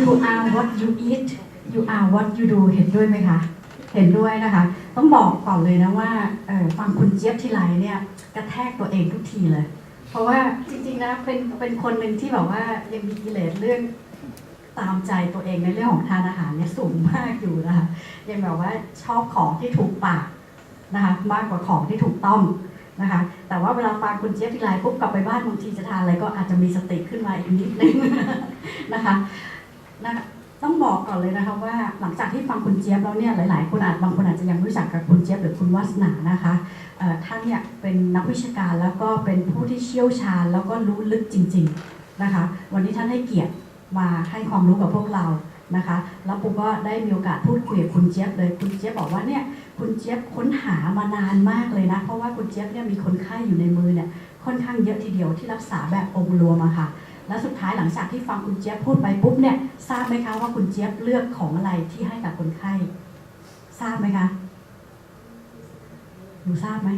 you are what you eat you are what you do เห็นด้วยไหมคะ เห็นด้วยนะคะ ต้องบอกก่อนเลยนะว่าฟังคุณเจี๊ยบทีไรเนี่ยกระแทกตัวเองทุกทีเลย เพราะว่าจริงๆนะเป็นเป็นคนหนึ่งที่แบบว่ายังมีกิเลสเรื่องตามใจตัวเองในเรื่องของทานอาหารเนี่ยสูงมากอยู่นะคะยังแบบว่าชอบของที่ถูกปากนะคะมากกว่าของที่ถูกต้องนะคะแต่ว่าเวลาฟังคุณเจี๊ยบทีไรปุ๊บกลับไปบ้านบางทีจะทานอะไรก็อาจจะมีสติขึ้นมาอีกนิดนึงนะคะ นะต้องบอกก่อนเลยนะคะว่าหลังจากที่ฟังคุณเจี๊ยบแล้วเนี่ยหลาย ๆ คนอาจบางคนอาจจะยังไม่รู้จักกับคุณเจี๊ยบหรือคุณวัฒนานะคะท่านเนี่ยเป็นนักวิชาการแล้วก็เป็นผู้ที่เชี่ยวชาญแล้วก็รู้ลึกจริง ๆนะคะ วันนี้ท่านให้เกียรติมาให้ความรู้กับพวกเรานะคะแล้วปุ๊กก็ได้มีโอกาสพูดคุยกับคุณเจี๊ยบเลย คุณเจี๊ยบบอกว่าเนี่ยคุณเจี๊ยบค้นหามานานมากเลยนะ เพราะว่าคุณเจี๊ยบเนี่ยมีคนไข้อยู่ในมือเนี่ยค่อนข้างเยอะทีเดียวที่รักษาแบบองค์รวมอะค่ะ แล้วสุดท้ายหลังจากที่ฟังคุณเจี๊ยบพูดไปปุ๊บเนี่ยทราบไหมคะว่าคุณเจี๊ยบเลือกของอะไรที่ให้กับคนไข้ ทราบไหมคะหนูทราบไหม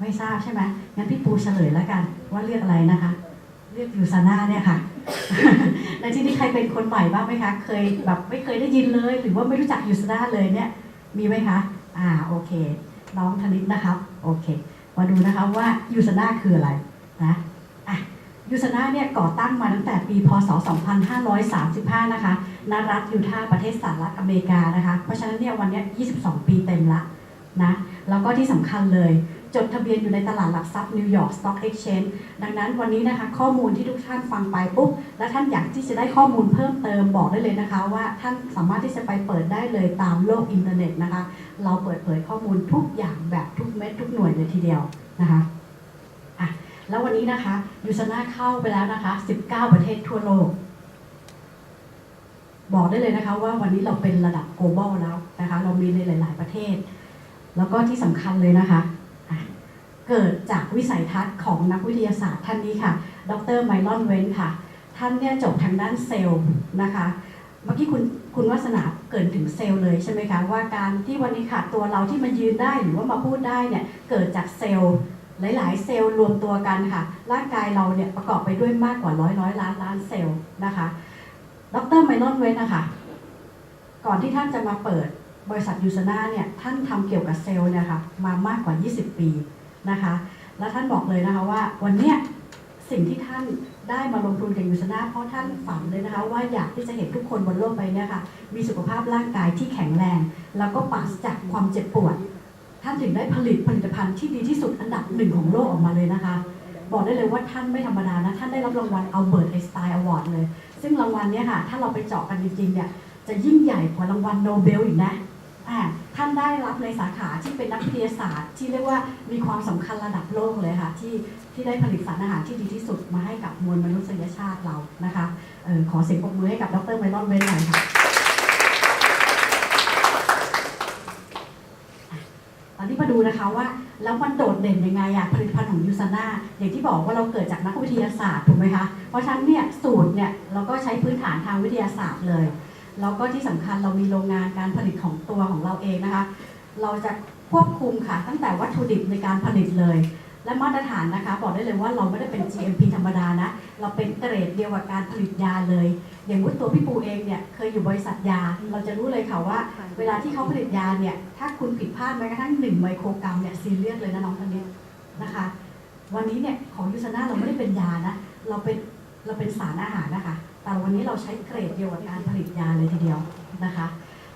ไม่ทราบใช่ไหมงั้นพี่ปูเฉลยแล้วกัน ว่าเลือกอะไรนะคะ เลือกยูซาน่าเนี่ยค่ะในที่นี้ใครเป็นคนใหม่บ้างไหมคะ เคยแบบไม่เคยได้ยินเลย หรือว่าไม่รู้จักยูซาน่าเลยเนี่ย มีไหมคะ อ่าโอเค น้องธนิตนะครับ โอเค มาดูนะคะว่ายูซาน่าคืออะไรนะ ยูซาน่าเนี่ยก่อตั้งมาตั้งแต่ปีพศ 2535 นะคะณรัฐยูทาห์ประเทศสหรัฐอเมริกานะคะ เพราะฉะนั้นเนี่ยวันนี้ 22 ปีเต็มละนะ แล้วก็ที่สำคัญเลย จดทะเบียนอยู่ในตลาดหลักทรัพย์นิวยอร์กสต็อกเอ็กชแนนดังนั้นวันนี้นะคะข้อมูลที่ทุกท่านฟังไปปุ๊บ และท่านอยากที่จะได้ข้อมูลเพิ่มเติมบอกได้เลยนะคะ ว่าท่านสามารถที่จะไปเปิดได้เลยตามโลกอินเทอร์เน็ตนะคะ เราเปิดเผยข้อมูลทุกอย่างแบบทุกเม็ดทุกหน่วยเลยทีเดียวนะคะ แล้ววันนี้นะคะยูซาน่าเข้าไปแล้วนะคะ 19 ประเทศทั่วโลก บอกได้เลยนะคะว่าวันนี้เราเป็นระดับ global แล้วนะคะ เรามีในหลาย ๆ ประเทศ แล้วก็ที่สำคัญเลยนะคะะเกิดจากวิสัยทัศน์ของนักวิทยาศาสตร์ท่านนี้ค่ะ ดรไมลอนเวนค่ะ ท่านเนี่ยจบทางด้านเซลล์นะคะเมื่อกี้คุณคุณวัฒนาเกินถึงเซลล์เลยใช่ไหมคะว่าการที่วันนี้ค่ะตัวเราที่มายืนได้หรือว่ามาพูดได้เนี่ยเกิดจากเซลล์ หลาย ๆ เซลล์รวมตัวกันค่ะ ร่างกายเราเนี่ยประกอบไปด้วยมากกว่าร้อยร้อยล้านล้านเซลล์นะคะ ดรไมลอนเวนนะคะ ก่อนที่ท่านจะมาเปิดบริษัทยูซนาเนี่ย ท่านทำเกี่ยวกับเซลล์เนี่ยค่ะมามากกว่า 20 ปีนะคะ แล้วท่านบอกเลยนะคะว่าวันเนี้ยสิ่งที่ท่านได้มาลงทุนกับยูซนาเพราะท่านฝันเลยนะคะ ว่าอยากที่จะเห็นทุกคนบนโลกใบเนี้ยค่ะ มีสุขภาพร่างกายที่แข็งแรง แล้วก็ปราศจากความเจ็บปวด ท่านถึงได้ผลิตผลิตภัณฑ์ที่ดีที่สุดอันดับหนึ่งของโลกออกมาเลยนะคะ บอกได้เลยว่าท่านไม่ธรรมดานะ ท่านได้รับรางวัล Albert Einstein Award เลย ซึ่งรางวัลเนี้ยค่ะ ถ้าเราไปเจาะกันจริงๆเนี่ย จะยิ่งใหญ่กว่ารางวัลโนเบลอีกนะอ่าท่านได้รับในสาขาที่เป็นนักวิทยาศาสตร์ ที่เรียกว่ามีความสำคัญระดับโลกเลยค่ะ ที่ที่ได้ผลิตสารอาหารที่ดีที่สุดมาให้กับมวลมนุษยชาติเรานะคะออขอเสียงปรบมือให้กับดรไมลอนเวนหน่อยค่ะ ตอนนี้มา ดูนะคะว่าแล้วมันโดดเด่นยังไงอะผลิตภัณฑ์ของยูซาน่าอย่างที่บอกว่าเราเกิดจากนักวิทยาศาสตร์ถูกไหมคะ เพราะฉะนั้นเนี่ยสูตรเนี่ยเราก็ใช้พื้นฐานทางวิทยาศาสตร์เลยแล้วก็ที่สำคัญเรามีโรงงานการผลิตของตัวของเราเองนะคะ เราจะควบคุมค่ะตั้งแต่วัตถุดิบในการผลิตเลย และมาตรฐานนะคะ บอกได้เลยว่าเราไม่ได้เป็น GMP ธรรมดานะ เราเป็นเกรดเดียวกับการผลิตยาเลย อย่างว่าตัวพี่ปูเองเนี่ยเคยอยู่บริษัทยา เราจะรู้เลยค่ะว่า เวลาที่เขาผลิตยาเนี่ยถ้าคุณผิดพลาดแม้กระทั่งหนึ่งไมโครกรัมเนี่ยซีเรียสเลยนะน้องคนนี้นะคะ วันนี้เนี่ยของยูซาน่าเราไม่ได้เป็นยานะเราเป็นเราเป็นสารอาหารนะคะ แต่วันนี้เราใช้เกรดเดียวกับการผลิตยาเลยทีเดียวนะคะ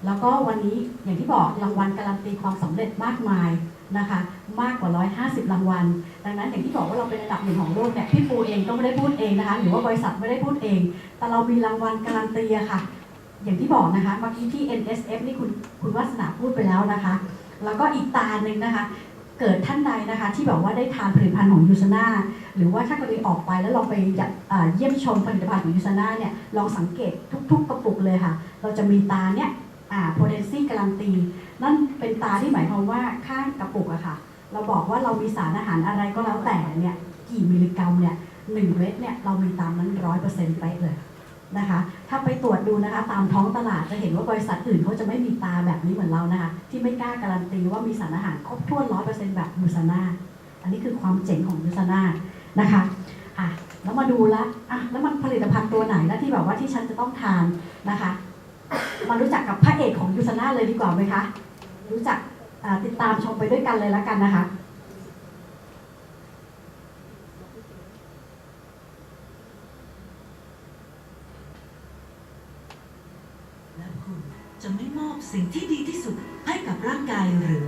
แล้วก็วันนี้อย่างที่บอกรางวัลการันตีความสำเร็จมากมายนะคะ มากกว่า 150 รางวัล ดังนั้นอย่างที่บอกว่าเราเป็นระดับหนึ่งของโลกเนี่ยพี่ปูเองก็ไม่ได้พูดเองนะคะ หรือว่าบริษัทไม่ได้พูดเอง แต่เรามีรางวัลการันตีอะค่ะ อย่างที่บอกนะคะเมื่อกี้ที่ NSF นี่คุณคุณวัฒนาพูดไปแล้วนะคะ แล้วก็อีกตาหนึ่งนะคะเกิดท่านใดนะคะที่แบบว่าได้ทานผลิตภัณฑ์ของยูซานาหรือว่าถ้ากรณีออกไปแล้วลองไปเยี่ยมชมผลิตภัณฑ์ของยูซานาเนี่ยลองสังเกตทุก ๆ กระปุกเลยค่ะ เราจะมีตาเนี่ย อ่าโพเทนซี่การันตี นั่นเป็นตาที่หมายความว่าข้างกระปุกอะค่ะ เราบอกว่าเรามีสารอาหารอะไรก็แล้วแต่เนี่ยกี่มิลลิกรัมเนี่ยหนึ่งเม็ดเนี่ยเรามีตามนั้นร้อยเปอร์เซ็นต์เป๊ะเลยนะคะ ถ้าไปตรวจดูนะคะตามท้องตลาดจะเห็นว่าบริษัทอื่นเขาจะไม่มีตาแบบนี้เหมือนเรานะคะที่ไม่กล้าการันตีว่ามีสารอาหารครบถ้วนร้อยเปอร์เซ็นต์แบบยูซาน่าอันนี้คือความเจ๋งของยูซาน่านะคะอะแล้วมาดูละอะแล้วมันผลิตภัณฑ์ตัวไหนนะที่แบบว่าที่ฉันจะต้องทานนะคะ มารู้จักกับพระเอกของยูซาน่าเลยดีกว่าไหมคะ รู้จักติดตามชมไปด้วยกันเลยละกันนะคะและคุณจะไม่มอบสิ่งที่ดีที่สุดให้กับร่างกายหรือ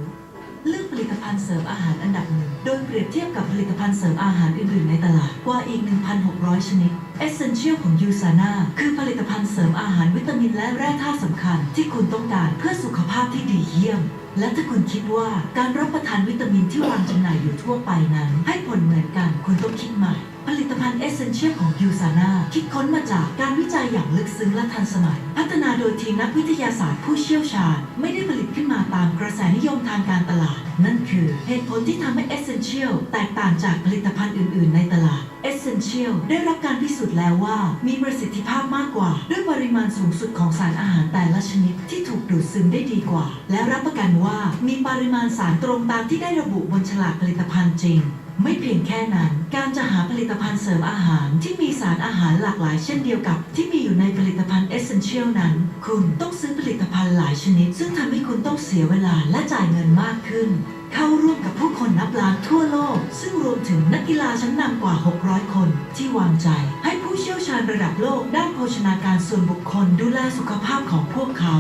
เลือกผลิตภัณฑ์เสริมอาหารอันดับหนึ่ง โดยเปรียบเทียบกับผลิตภัณฑ์เสริมอาหารอื่นๆในตลาดกว่าอีก 1,600 ชนิด Essential ของยูซาน่าคือผลิตภัณฑ์เสริมอาหารวิตามินและแร่ธาตุสำคัญ ที่คุณต้องการเพื่อสุขภาพที่ดีเยี่ยม และถ้าคุณคิดว่าการรับประทานวิตามินที่วางจำหน่ายอยู่ทั่วไปนั้น ให้ผลเหมือนกันคุณต้องคิดใหม่ ผลิตภัณฑ์ Essential ของยูซาน่าคิดค้นมาจากการวิจัยอย่างลึกซึ้งและทันสมัย พัฒนาโดยทีมนักวิทยาศาสตร์ผู้เชี่ยวชาญ ไม่ได้ผลิตขึ้นมาตามกระแสนิยมทางการตลาด นั่นคือเหตุผลที่ทำให้ Essential แตกต่างจากผลิตภัณฑ์อื่น ๆ ในตลาด Essential ได้รับการพิสูจน์แล้วว่า มีประสิทธิภาพมากกว่า ด้วยปริมาณสูงสุดของสารอาหารแต่ละชนิดที่ถูกดูดซึมได้ดีกว่า และรับประกันว่ามีปริมาณสารตรงตามที่ได้ระบุบนฉลากผลิตภัณฑ์จริง ไม่เพียงแค่นั้น การจะหาผลิตภัณฑ์เสริมอาหารที่มีสารอาหารหลากหลายเช่นเดียวกับ ที่มีอยู่ในผลิตภัณฑ์ Essential นั้น คุณต้องซื้อผลิตภัณฑ์หลายชนิด ซึ่งทำให้คุณต้องเสียเวลาและจ่ายเงินมากขึ้น เข้าร่วมกับผู้คนนับล้านทั่วโลก ซึ่งรวมถึงนักกีฬาชั้นนำกว่า 600 คน ที่วางใจ ให้ผู้เชี่ยวชาญระดับโลกด้านโภชนาการส่วนบุคคลดูแลสุขภาพของพวกเขา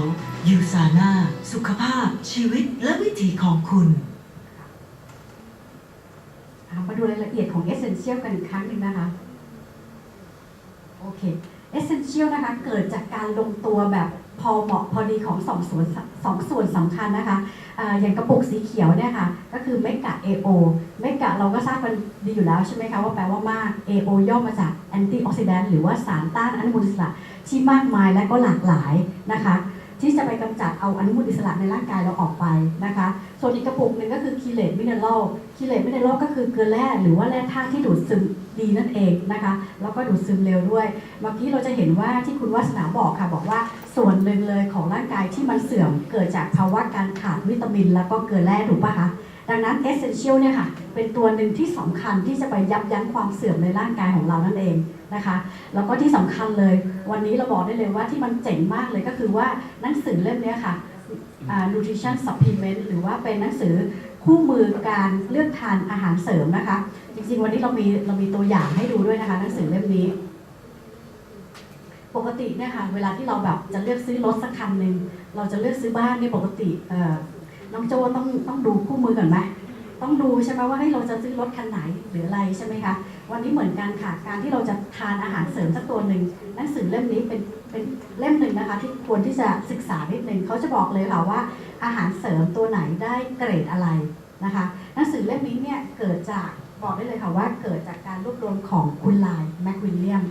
ยูซาน่าสุขภาพ ชีวิตและวิถีของคุณ อะมาดูรายละเอียดของ Essential กันอีกครั้งหนึ่งนะคะ โอเค Essential นะคะเกิดจากการลงตัวแบบพอเหมาะพอดีของสองส่วนสองส่วนสำคัญนะคะออย่างกระปุกสีเขียวเนี่ยค่ะ ก็คือเมกะ AO เมกะเราก็ทราบกันดีอยู่แล้วใช่ไหมคะว่าแปลว่ามาก AO ย่อมาจาก Anti Oxidant หรือว่าสารต้านอนุมูลอิสระที่มากมายและก็หลากหลายนะคะ ที่จะไปกำจัดเอาอนุมูลอิสระในร่างกายเราออกไปนะคะ ส่วนอีกกระปุกหนึ่งก็คือคีเลตมิเนอรัลคีเลตมิเนอรัลก็คือเกลือแร่หรือว่าแร่ธาตุที่ดูดซึมดีนั่นเองนะคะ แล้วก็ดูดซึมเร็วด้วย เมื่อกี้เราจะเห็นว่าที่คุณวัฒนาบอกค่ะ บอกว่าส่วนหนึ่งเลยของร่างกายที่มันเสื่อมเกิดจากภาวะการขาดวิตามิน แล้วก็เกลือแร่ถูกปะคะ ดังนั้น Essential เนี่ยค่ะเป็นตัวหนึ่งที่สำคัญที่จะไปยับยั้งความเสื่อมในร่างกายของเรานั่นเองนะคะแล้วก็ที่สำคัญเลย วันนี้เราบอกได้เลยว่าที่มันเจ๋งมากเลยก็คือว่าหนังสือเล่มนี้ค่ะ nutrition supplement หรือว่าเป็นหนังสือคู่มือการเลือกทานอาหารเสริมนะคะ จริงๆ วันนี้เรามีเรามีตัวอย่างให้ดูด้วยนะคะหนังสือเล่มนี้ ปกติเนี่ยค่ะเวลาที่เราแบบจะเลือกซื้อรถสักคันหนึ่งเราจะเลือกซื้อบ้านเนี่ยปกติเอ่อ น้องโจต้องต้องดูคู่มือก่อนไหมต้องดูใช่ไหมว่าให้เราจะซื้อรถคันไหนหรืออะไรใช่ไหมคะวันนี้เหมือนกันค่ะการที่เราจะทานอาหารเสริมสักตัวหนึ่งหนังสือเล่มนี้เป็นเป็นเล่มหนึ่งนะคะ ที่ควรที่จะศึกษานิดนึงเขาจะบอกเลยค่ะว่าอาหารเสริมตัวไหนได้เกรดอะไรนะคะหนังสือเล่มนี้เนี่ยเกิดจากบอกได้เลยค่ะว่าเกิดจากการรวบรวมของคุณลน์แมควิลเลียม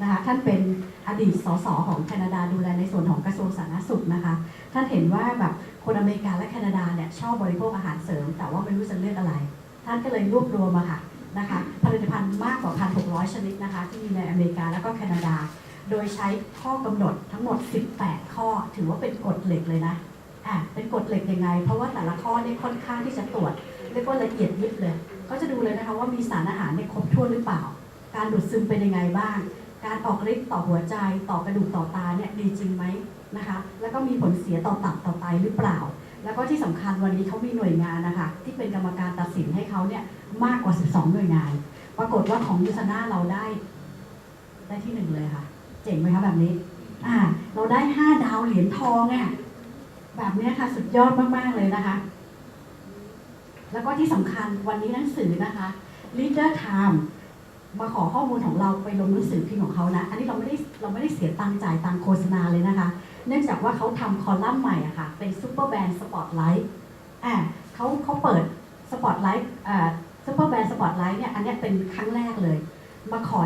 นะคะท่านเป็นอดีตสสของแคนาดาดูแลในส่วนของกระทรวงสาธารณสุขนะคะ ท่านเห็นว่าแบบคนอเมริกาและแคนาดาเนี่ยชอบบริโภคอาหารเสริม แต่ว่าไม่รู้จะเลือกอะไร ท่านก็เลยรวบรวมมาค่ะนะคะผลิตภัณฑ์มากกว่า 1,600 ชนิดนะคะ ที่มีในอเมริกาแล้วก็แคนาดา โดยใช้ข้อกำหนดทั้งหมด 18 ข้อ ถือว่าเป็นกฎเหล็กเลยนะอะเป็นกฎเหล็กยังไง เพราะว่าแต่ละข้อเนี่ยค่อนข้างที่จะตรวจเรียกว่าละเอียดยิบเลย ก็จะดูเลยนะคะว่ามีสารอาหารเนี่ยครบถ้วนหรือเปล่า การดูดซึมเป็นยังไงบ้าง การออกฤทธิ์ต่อหัวใจต่อกระดูกต่อตาเนี่ยดีจริงไหมนะคะ แล้วก็มีผลเสียต่อตับต่อไตหรือเปล่า แล้วก็ที่สำคัญวันนี้เขามีหน่วยงานนะคะที่เป็นกรรมการตัดสินให้เขาเนี่ยมากกว่า 12 หน่วยงาน ปรากฏว่าของยูซาน่าเราได้ได้ที่หนึ่งเลยค่ะ เจ๋งไหมคะแบบนี้อ่าเราได้5ดาวเหรียญทองอะแบบนี้ค่ะสุดยอดมาก ๆ เลยนะคะ แล้วก็ที่สำคัญวันนี้หนังสือนะคะ Leader Time มาขอข้อมูลของเราไปลงหนังสือพิมพ์ของเขานะ อันนี้เราไม่ได้เราไม่ได้เสียตังค์จ่ายตังค์โฆษณาเลยนะคะ เนื่องจากว่าเขาทำคอลัมน์ใหม่อะค่ะ เป็นซูเปอร์แบรนด์สปอตไลท์อ่าเขาเขาเปิดสปอตไลท์อ่าซูเปอร์แบรนด์สปอตไลท์เนี่ย อันนี้เป็นครั้งแรกเลย มาขอ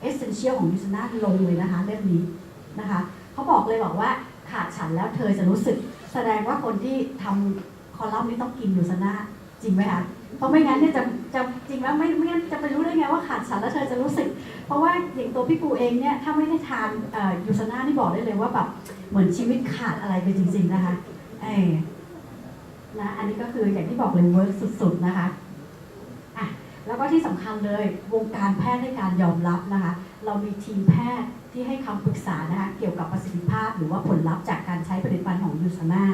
เอเซนเชียลของยูซนาลงเลยนะคะเล่มนี้นะคะ เขาบอกเลยบอกว่าขาดฉันแล้วเธอจะรู้สึก แสดงว่าคนที่ทำคอลัมน์นี้ต้องกินยูซนาจริงไหมคะ เพราะไม่งั้นเนี่ยจะจะจริงแล้วไม่ไม่งั้นจะไปรู้ได้ไงว่าขาดสารแล้วเธอจะรู้สึก เพราะว่าอย่างตัวพี่ปูเองเนี่ยถ้าไม่ได้ทานยูซาน่านี่บอกได้เลยว่าแบบเหมือนชีวิตขาดอะไรไปจริง ๆนะคะเออนะอันนี้ก็คืออย่างที่บอกเลยเวิร์กสุด ๆนะคะอะแล้วก็ที่สำคัญเลยวงการแพทย์ให้การยอมรับนะคะ เรามีทีมแพทย์ที่ให้คำปรึกษานะคะเกี่ยวกับประสิทธิภาพ หรือว่าผลลัพธ์จากการใช้ผลิตภัณฑ์ของยูซาน่า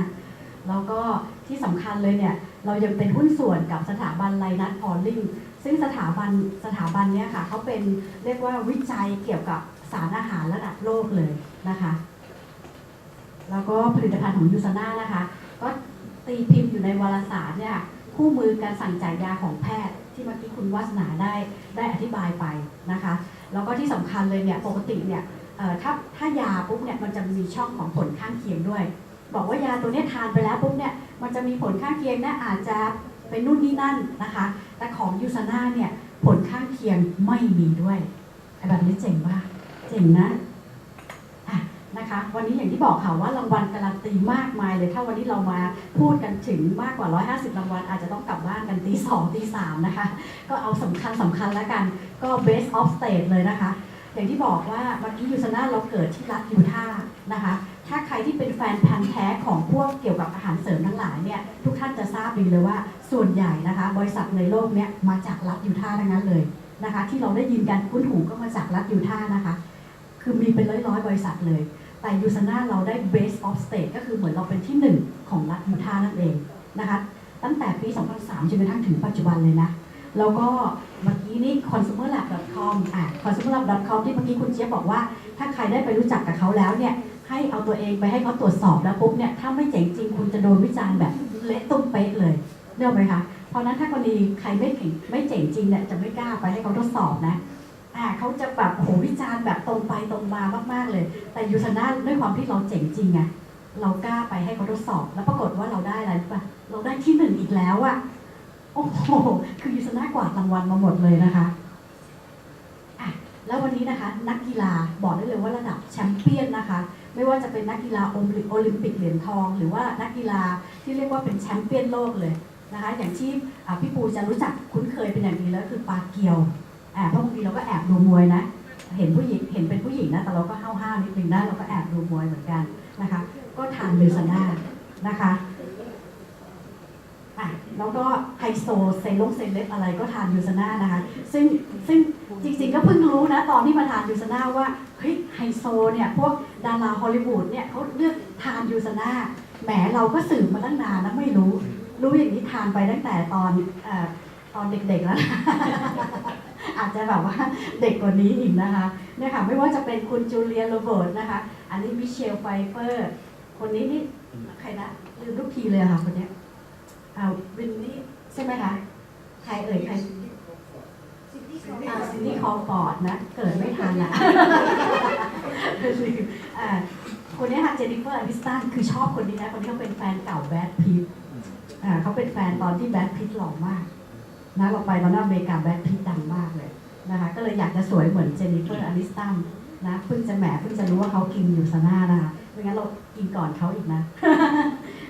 แล้วก็ที่สำคัญเลยเนี่ย เรายังเป็นหุ้นส่วนกับสถาบันไลนัทพอลลิงซึ่งสถาบันสถาบันเนี้ยค่ะเขาเป็นเรียกว่าวิจัยเกี่ยวกับสารอาหารระดับโลกเลยนะคะ แล้วก็ผลิตภัณฑ์ของยูซาน่านะคะ ก็ตีพิมพ์อยู่ในวารสารเนี่ยคู่มือการสั่งจ่ายยาของแพทย์ ที่เมื่อกี้คุณวาสนาได้ได้อธิบายไปนะคะ แล้วก็ที่สำคัญเลยเนี่ยปกติเนี่ยถ้าถ้ายาปุ๊บเนี่ยมันจะมีช่องของผลข้างเคียงด้วย บอกว่ายาตัวนี้ทานไปแล้วปุ๊บเนี่ย มันจะมีผลข้างเคียงนะอาจจะเป็นนู่นนี่นั่นนะคะ แต่ของยูซาน่าเนี่ยผลข้างเคียงไม่มีด้วยแบบนี้เจ๋งป่ะเจ๋งนะอะนะคะ วันนี้อย่างที่บอกค่ะว่ารางวัลการันตีมากมายเลย ถ้าวันนี้เรามาพูดกันถึงมากกว่า 150 รางวัล อาจจะต้องกลับบ้านกันตีสองตีสามนะคะ ก็เอาสำคัญสำคัญแล้วกัน ก็ best of state เลยนะคะ อย่างที่บอกว่าเมื่อกี้ยูซาน่าเราเกิดที่รัฐยูทาห์นะคะ ถ้าใครที่เป็นแฟนพันธ์แท้ของพวกเกี่ยวกับอาหารเสริมทั้งหลายเนี่ยทุกท่านจะทราบดีเลยว่าส่วนใหญ่นะคะ บริษัทในโลกเนี้ยมาจากรัฐยูทาห์ทั้งนั้นเลยนะคะ ที่เราได้ยินกันคุ้นหูก็มาจากรัฐยูทาห์นะคะ คือมีเป็นร้อยๆ บริษัทเลย แต่ยูซาน่าเราได้ base of state ก็คือเหมือนเราเป็นที่หนึ่งของรัฐยูทาห์นั่นเองนะคะ ตั้งแต่ปี 2003จนกระทั่งถึงปัจจุบันเลยนะแล้วก็เมื่อกี้นี่ consumerlab.com อะ consumerlab.com ที่เมื่อกี้คุณเจี๊ยบบอกว่า ถ้าใครได้ไปรู้จักกับเขาแล้วเนี่ย ให้เอาตัวเองไปให้เขาตรวจสอบแล้วปุ๊บเนี่ยถ้าไม่เจ๋งจริงคุณจะโดนวิจารณ์แบบเละตุ้มเป๊ะเลยเรื่องไหมคะเพราะนั้นถ้ากรณีใครไม่เก่งไม่เจ๋งจริงเนี่ยจะไม่กล้าไปให้เขาทดสอบนะอ่าเขาจะแบบโหวิจารณ์แบบตรงไปตรงมามากๆเลย แต่ยูซาน่าด้วยความที่เราเจ๋งจริงไงเรากล้าไปให้เขาทดสอบ แล้วปรากฏว่าเราได้อะไรรู้ป่ะเราได้ที่หนึ่งอีกแล้วอะโอ้โหคือยูซาน่ากวาดรางวัลมาหมดเลยนะคะอะแล้ววันนี้นะคะนักกีฬาบอกได้เลยว่าระดับแชมเปี้ยนนะคะ ไม่ว่าจะเป็นนักกีฬาโอลิมปิกเหรียญทอง หรือว่านักกีฬาที่เรียกว่าเป็นแชมปเปี้ยนโลกเลยนะคะอย่างที่พี่ปูจะรู้จักคุ้นเคยเป็นอย่างดีแล้วคือปาเกียวแอบเพราะบางทีเราก็แอบดูมวยนะ เห็นผู้หญิงเห็นเป็นผู้หญิงนะแต่เราก็ห้าวห้าวนิดนึงนะเราก็แอบดูมวยเหมือนกันนะคะ ก็ทานยูซาน่านะคะอะแล้วก็ไฮโซเซลงเซเลบอะไรก็ทานยูซาน่านะคะ ซึ่งซึ่งจริงๆก็เพิ่งรู้นะ ตอนที่มาทานยูซาน่าว่า เฮ้ยไฮโซเนี่ยพวกดาราฮอลลีวูดเนี่ยเขาเลือกทานยูซาน่าแหมเราก็สืบมาตั้งนานนะไม่รู้ รู้อย่างนี้ทานไปตั้งแต่ตอนอตอนเด็กๆแล้ว อาจจะแบบว่าเด็กกว่านี้อีกนะคะเนี่ยค่ะไม่ว่าจะเป็นคุณจูเลียโรเบิร์ตนะคะ อันนี้มิเชลไฟเฟอร์ คนนี้นี่ใครนะลืมทุกทีเลยค่ะคนเนี้ยอ่าวินนี่ใช่ไหมคะใครเอ่ยใครอ่า นี่คอลฟอดนะ เกิดไม่ทันอะลือคนนี้ค่ะเจนนิเฟอร์อนิสตันคือชอบคนนี้นะคนนี้เขาเป็นแฟนเก่าแบทพีทเขาเป็นแฟนตอนที่แบทพีทหล่อมากนะเราไปตอนนั้นอเมริกาแบทพีทดังมากเลยนะคะก็เลยอยากจะสวยเหมือนเจนนิเฟอร์อนิสตันนะเพิ่งจะแหมเพิ่งจะรู้ว่าเขากินอยู่ซาน่านะคะไม่งั้นเรากินก่อนเขาอีกนะ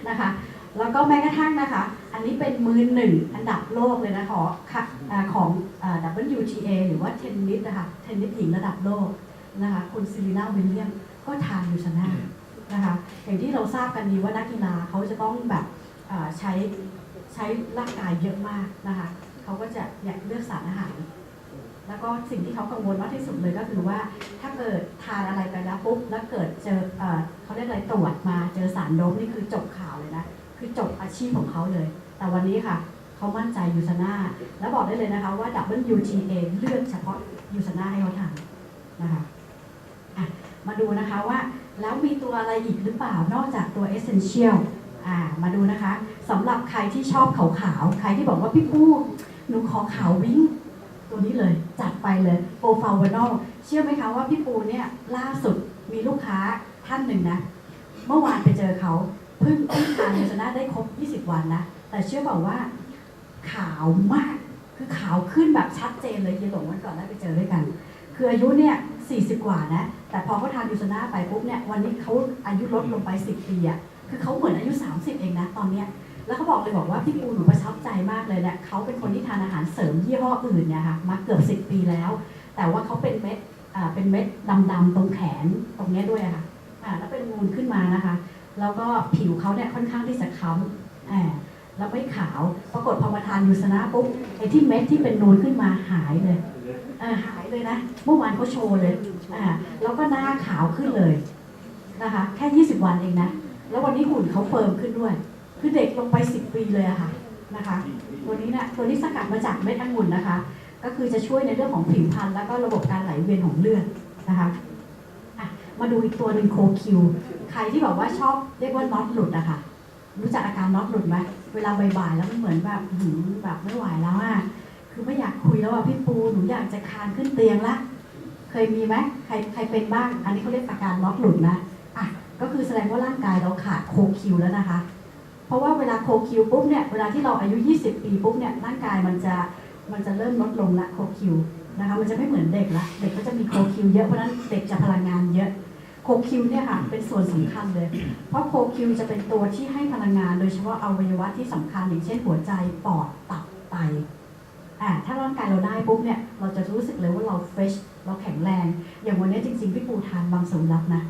นะคะ แล้วก็แม้กระทั่งนะคะ อันนี้เป็นมือหนึ่งอันดับโลกเลยนะขอค่ะอ่าของอ่า WTA หรือว่าเทนนิสนะคะเทนนิสหญิงระดับโลกนะคะคุณซิลีนาวิลเลียมก็ทานยูซาน่านะคะอย่างที่เราทราบกันดีว่านักกีฬาเขาจะต้องแบบอ่าใช้ใช้ร่างกายเยอะมากนะคะเขาก็จะอยากเลือกสารอาหาร แล้วก็สิ่งที่เขากังวลมากที่สุดเลยก็คือว่าถ้าเกิดทานอะไรไปแล้วปุ๊บแล้วเกิดเจอเอ่อเขาเรียกอะไรตรวจมาเจอสารโดปนี่คือจบข่าวเลยนะ คือจบอาชีพของเขาเลย แต่วันนี้ค่ะเขามั่นใจยูซาน่าแล้วบอกได้เลยนะคะว่า WTA เลือกเฉพาะยูซาน่าให้เขาทานนะคะะมาดูนะคะว่า แล้วมีตัวอะไรอีกหรือเปล่านอกจากตัว Essential อ่ามาดูนะคะสำหรับใครที่ชอบขาวๆ ใครที่บอกว่าพี่ปูหนูขอขาววิ่งตัวนี้เลยจัดไปเลยโปรฟาวานอลเชื่อไหมคะว่าพี่ปูเนี่ยล่าสุดมีลูกค้าท่านหนึ่งนะ เมื่อวานไปเจอเขา เพิ่งเพิ่งทานเนสนาได้ครบ 20 วันนะ แต่เชื่อบอกว่าขาวมาก คือขาวขึ้นแบบชัดเจนเลยเยหลงวันก่อนได้ไปเจอด้วยกัน คืออายุเนี่ย 40 กว่านะ แต่พอเขาทานยูซาน่าไปปุ๊บเนี่ย วันนี้เขาอายุลดลงไป 10 ปีอะคือเขาเหมือนอายุ 30 เองนะตอนเนี้ย แล้วเขาบอกเลยบอกว่าพี่ปูหนูประทับใจมากเลยเนี่ยเขาเป็นคนที่ทานอาหารเสริมยี่ห้ออื่นเนี่ยค่ะ มาเกือบ 10 ปีแล้ว แต่ว่าเขาเป็นเม็ด อ่า เป็นเม็ดดำๆตรงแขนตรงเนี้ยด้วยอะค่ะ อ่า แล้วเป็นมูลขึ้นมานะคะ แล้วก็ผิวเขาเนี่ยค่อนข้างที่จะค้ำอ่าแล้วไม่ขาว ปรากฏพอมาทานยูสนาปุ๊บไอ้ที่เม็ดที่เป็นนูนขึ้นมาหายเลยเหายเลยนะ เมื่อวานเขาโชว์เลยแล้วก็หน้าขาวขึ้นเลยนะคะ แค่ 20 วันเองนะ แล้ววันนี้หุ่นเขาเฟิร์มขึ้นด้วย คือเด็กลงไป 10 ปีเลยอะค่ะนะคะ ตัวนี้นะตัวนี้สกัดมาจากเม็ดองุ่นนะคะ ก็คือจะช่วยในเรื่องของผิวพรรณแล้วก็ระบบการไหลเวียนของเลือดนะคะะมาดูอีกตัวหนึ่งโคคิว รที่แบบว่าชอบเรียกว่าน็อตหลุดอะค่ะ รู้จักอาการน็อตหลุดไหมเวลาบ่ายๆแล้วมันเหมือนแบบหือแบบไม่ไหวแล้วอะคือไม่อยากคุยแล้วอะพี่ปูหนูอยากจะคานขึ้นเตียงละเคยมีไหมใครใครเป็นบ้าง อันนี้เขาเรียกอาการน็อตหลุดนะอะก็คือแสดงว่าร่างกายเราขาดโคคิวแล้วนะคะ เพราะว่าเวลาโคคิวปุ๊บเนี่ยเวลาที่เราอายุ 20 ปีปุ๊บเนี่ยร่างกายมันจะมันจะเริ่มลดลงละโคคิวนะคะมันจะไม่เหมือนเด็กละ เด็กก็จะมีโคคิวเยอะเพราะนั้นเด็กจะพลังงานเยอะ คคิวเนี่ยค่ะเป็นส่วนสำคัญเลย เพราะโคคิวจะเป็นตัวที่ให้พลังงานโดยเฉพาะอวัยวะที่สำคัญอย่างเช่นหัวใจปอดตับไตอ่าถ้าร่างกายเราได้ปุ๊บเนี่ยเราจะรู้สึกเลยว่าเราเฟชเราแข็งแรง อย่างวันนี้จริงๆพี่ปูทานบางสวิรัตนะ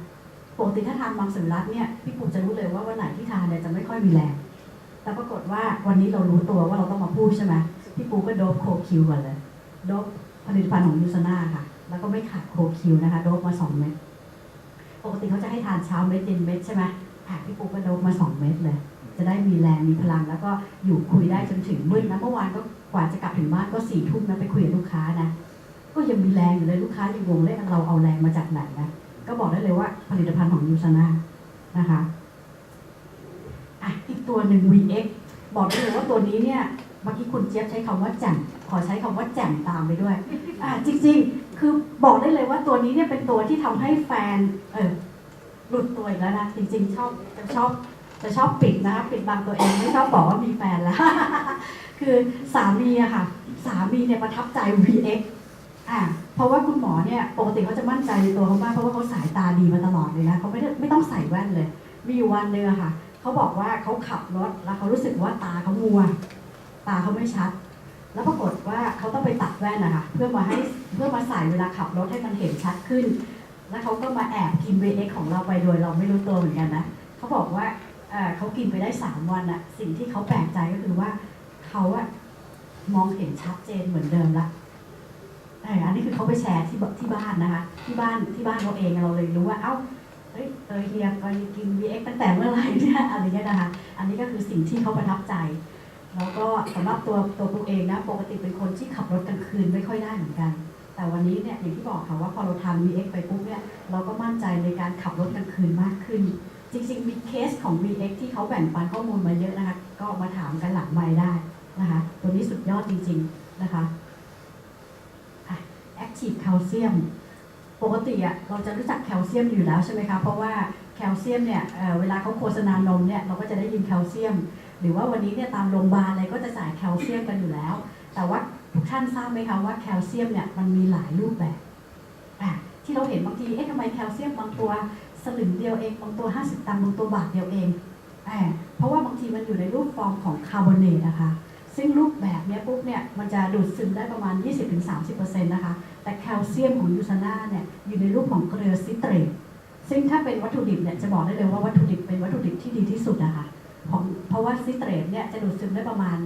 ปกติถ้าทานบางสวิรัตเนี่ยพี่ปูจะรู้เลยว่าวันไหนที่ทานเนี่ยจะไม่ค่อยมีแรงแต่ปรากฏว่าวันนี้เรารู้ตัวว่าเราต้องมาพูดใช่ไหมพี่ปูก็โดบโคคิวก่อนเลยโดบผลิตภัณฑ์ของยูซาน่าค่ะ แล้วก็ไม่ขาดโคคิวนะคะ โดบมาสองเม็ด ปกติเขาจะให้ทานเช้าเม็ดเย็นเม็ดใช่ไหมอะพี่ปูก็โดบมาสองเม็ดเลย จะได้มีแรงมีพลังแล้วก็อยู่คุยได้จนถึงมืดนะเมื่อวานก็กว่าจะกลับถึงบ้านก็สี่ทุ่มนะไปคุยกับลูกค้านะก็ยังมีแรงอยู่เลยลูกค้ายังงงเลยเราเอาแรงมาจากไหนนะก็บอกได้เลยว่าผลิตภัณฑ์ของยูซาน่านะคะอะอีกตัวหนึ่ง VX บอกได้เลยว่าตัวนี้เนี่ยเมื่อกี้คุณเจี๊ยบใช้คำว่าแจ่มขอใช้คำว่าแจ่มตามไปด้วยอะจริง ๆ คือบอกได้เลยว่าตัวนี้เนี่ยเป็นตัวที่ทำให้แฟนเออหลุดตัวอีกแล้วนะจริง ๆ ชอบจะชอบจะชอบปิดนะคะปิดบังตัวเองไม่ชอบบอกว่ามีแฟนแล้ว คือสามีอะค่ะ สามีเนี่ยประทับใจ VX อะเพราะว่าคุณหมอเนี่ยปกติเขาจะมั่นใจในตัวเขามากเพราะว่าเขาสายตาดีมาตลอดเลยนะเขาไม่ได้ไม่ต้องใส่แว่นเลย มีอยู่วันหนึงอะค่ะเขาบอกว่าเขาขับรถแล้วเขารู้สึกว่าตาเขามัว ตาเขาไม่ชัด แล้วปรากฏว่าเขาต้องไปตัดแว่นนะคะเพื่อมาให้เพื่อมาใส่เวลาขับรถให้มันเห็นชัดขึ้น แล้วเขาก็มาแอบกิน VX ของเราไปโดยเราไม่รู้ตัวเหมือนกันนะเขาบอกว่าเขากินไปได้สามวันอะสิ่งที่เขาแปลกใจก็คือว่าเขาอะมองเห็นชัดเจนเหมือนเดิมละอออันนี้คือเขาไปแชร์ที่ที่บ้านนะคะที่บ้านที่บ้านเขาเองเราเลยรู้ว่าเอ้าเฮ้ยเฮียก็กิน VX ตั้งแต่เมื่อไหร่เนี่ยอะไรเงี้ยนะคะ อันนี้ก็คือสิ่งที่เขาประทับใจ แล้วก็สำหรับตัวตัวตัวเองนะปกติเป็นคนที่ขับรถกลางคืนไม่ค่อยได้เหมือนกัน แต่วันนี้เนี่ยอย่างที่บอกค่ะว่าพอเราทาน VX ไปปุ๊บเนี่ยเราก็มั่นใจในการขับรถกลางคืนมากขึ้น จริงๆมีเคสของ VX ที่เขาแบ่งปันข้อมูลมาเยอะนะคะก็มาถามกันหลังไมค์ได้นะคะตัวนี้สุดยอดจริง ๆนะคะอะ Active Calcium ปกติอะเราจะรู้จักแคลเซียมอยู่แล้วใช่ไหมคะเพราะว่าแคลเซียมเนี่ยเวลาเขาโฆษณานมเนี่ยเราก็จะได้ยินแคลเซียม หรือว่าวันนี้เนี่ยตามโรงพยาบาลอะไรก็จะจ่ายแคลเซียมกันอยู่แล้ว แต่ว่าทุกท่านทราบไหมคะว่าแคลเซียมเนี่ยมันมีหลายรูปแบบอะที่เราเห็นบางที เอ๊ะทำไมแคลเซียมบางตัวสลึงเดียวเองบางตัว 50 ตังค์บางตัวบาทเดียวเองอะเพราะว่าบางทีมันอยู่ในรูปฟอร์มของคาร์บอเนตนะคะ ซึ่งรูปแบบเนี้ยปุ๊บเนี่ยมันจะดูดซึมได้ประมาณ 20-30%นะคะ แต่แคลเซียมของยูซาน่าเนี่ยอยู่ในรูปของเกลือซิตรตซึ่งถ้าเป็นวัตถุดิบเนี่ยจะบอกได้เลยว่าวัตถุดิบเป็นวัตถุดิบที่ดีที่สุดนะคะ ของเพราะว่าซิเตรตเนี่ยจะดูดซึมได้ประมาณ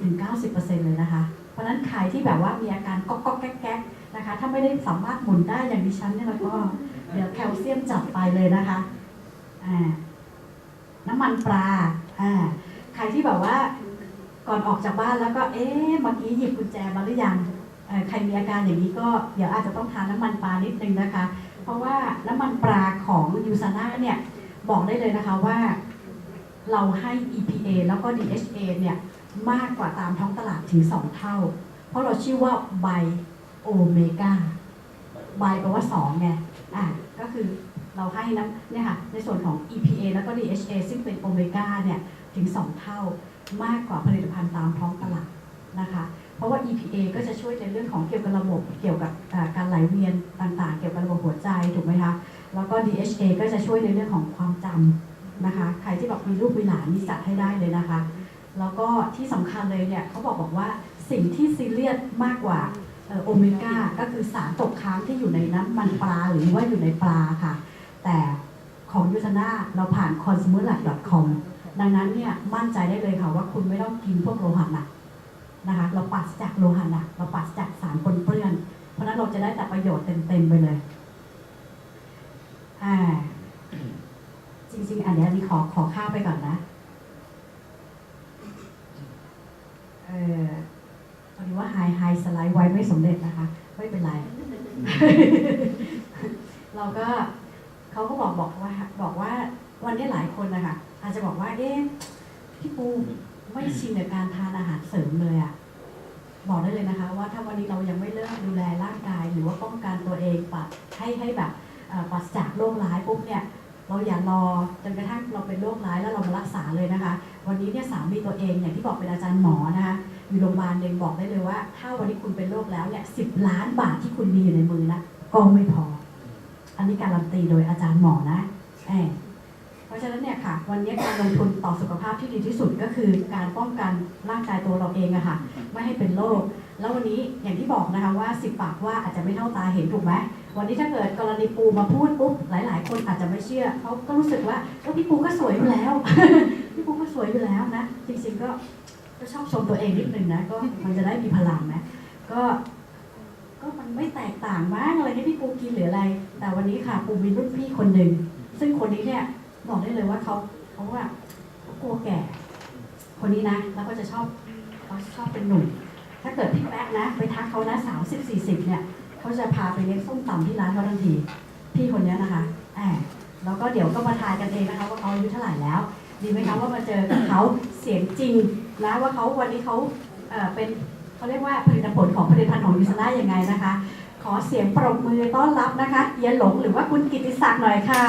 80-90%เลยนะคะ เพราะนั้นใครที่แบบว่ามีอาการก๊อกก๊อกแก๊กแก๊กนะคะ ถ้าไม่ได้สามารถหมุนได้อย่างดิฉันเนี่ยแล้วก็เดี๋ยวแคลเซียมจัดไปเลยนะคะอ่าน้ำมันปลาอ่าใครที่แบบว่าก่อนออกจากบ้านแล้วก็เอ๊ะเมื่อกี้หยิบกุญแจมาหรือยังใครมีอาการอย่างนี้ก็เดี๋ยวอาจจะต้องทานน้ำมันปลานิดนึงนะคะ เพราะว่าน้ำมันปลาของยูซาน่าเนี่ยบอกได้เลยนะคะว่า เราให้ EPA แล้วก็ DHA เนี่ยมากกว่าตามท้องตลาดถึง 2 เท่า เพราะเราชื่อว่าไบโอเมก้าไบแปลว่า2ไงอะก็คือเราให้น้ำเนี่ยค่ะในส่วนของ EPA แล้วก็ DHA ซึ่งเป็นโอเมก้าเนี่ยถึง 2 เท่ามากกว่าผลิตภัณฑ์ตามท้องตลาดนะคะเพราะว่า EPA ก็จะช่วยในเรื่องของเกี่ยวกับระบบเกี่ยวกับการไหลเวียนต่างๆ เกี่ยวกับระบบหัวใจถูกไหมคะ แล้วก็ DHA ก็จะช่วยในเรื่องของความจำ นะคะ ใครที่บอกมีลูกมีหลานนี่จัดให้ได้เลยนะคะ แล้วก็ที่สำคัญเลยเนี่ยเขาบอกบอกว่าสิ่งที่ซีเรียสมากกว่าโอเมก้าก็คือสารตกค้างที่อยู่ในน้ำมันปลาหรือว่าอยู่ในปลาค่ะ แต่ของยูซาน่าเราผ่าน consumerlab.com ดังนั้นเนี่ยมั่นใจได้เลยค่ะว่าคุณไม่ต้องกินพวกโลหะหนักนะคะเราปราศจากโลหะหนักเราปราศจากสารปนเปื้อน เพราะนั้นเราจะได้แต่ประโยชน์เต็มๆไปเลยอ่า จริง ๆ อันเนี้ยอันนี้ขอขอข้าวไปก่อนนะเออพอดีว่าไฮไฮสไลด์ไว้ไม่สำเร็จนะคะ ไม่เป็นไร เราก็เขาก็บอกบอกว่า บอกว่าวันนี้หลายคนนะคะอาจจะบอกว่าเอ๊ะพี่ปูไม่ชินกับการทานอาหารเสริมเลยอะบอกได้เลยนะคะ ว่าถ้าวันนี้เรายังไม่เริ่มดูแลร่างกาย หรือว่าป้องกันตัวเองปัดให้ให้แบบเอ่อปราศจากโรคร้ายปุ๊บเนี่ย เราอย่ารอจนกระทั่งเราเป็นโรคร้ายแล้วเรามารักษาเลยนะคะ วันนี้เนี่ยสามีตัวเองอย่างที่บอกเป็นอาจารย์หมอนะคะอยู่โรงพยาบาลเองบอกได้เลยว่า ถ้าวันนี้คุณเป็นโรคแล้วเนี่ยสิบล้านบาทที่คุณมีอยู่ในมือนะก็ไม่พอ อันนี้การันตีโดยอาจารย์หมอนะแอบเพราะฉะนั้นเนี่ยค่ะ วันนี้การลงทุนต่อสุขภาพที่ดีที่สุดก็คือการป้องกันร่างกายตัวเราเองอะค่ะไม่ให้เป็นโรคแล้ววันนี้อย่างที่บอกนะคะว่าสิบปากว่าอาจจะไม่เท่าตาเห็นถูกไหม วันนี้ถ้าเกิดกรณีปูมาพูดปุ๊บหลาย ๆ คนอาจจะไม่เชื่อเขาก็รู้สึกว่าเออพี่ปูก็สวยอยู่แล้ว พี่ปูก็สวยอยู่แล้วนะ จริง ๆ ก็ก็ชอบชมตัวเองนิดนึงนะก็มันจะได้มีพลังนะก็ก็มันไม่แตกต่างมากอะไรที่พี่ปูกินหรืออะไร แต่วันนี้ค่ะปูมีรุ่นพี่คนหนึ่งซึ่งคนนี้เนี่ยบอกได้เลยว่าเขาเขาว่าเขากลัวแก่ คนนี้นะแล้วก็จะชอบเขาชอบเป็นหนุ่มถ้าเกิดพี่แป๊กนะ ไปทักเขานะสามสิบสี่สิบเนี่ย เขาจะพาไปเลี้ยงส้มตำที่ร้านเขาทันที พี่คนนี้นะคะแอบแล้วก็เดี๋ยวก็มาทายกันเองนะคะว่าเขาอายุเท่าไหร่แล้ว ดีไหมคะว่ามาเจอกับเขาเสียงจริงนะว่าเขาวันนี้เขาเอ่อเป็นเขาเรียกว่าผลิตผลของผลิตภัณฑ์ของยูซาน่ายังไงนะคะ ขอเสียงปรบมือต้อนรับนะคะเยียนหลงหรือว่าคุณกิติศักดิ์หน่อยค่ะ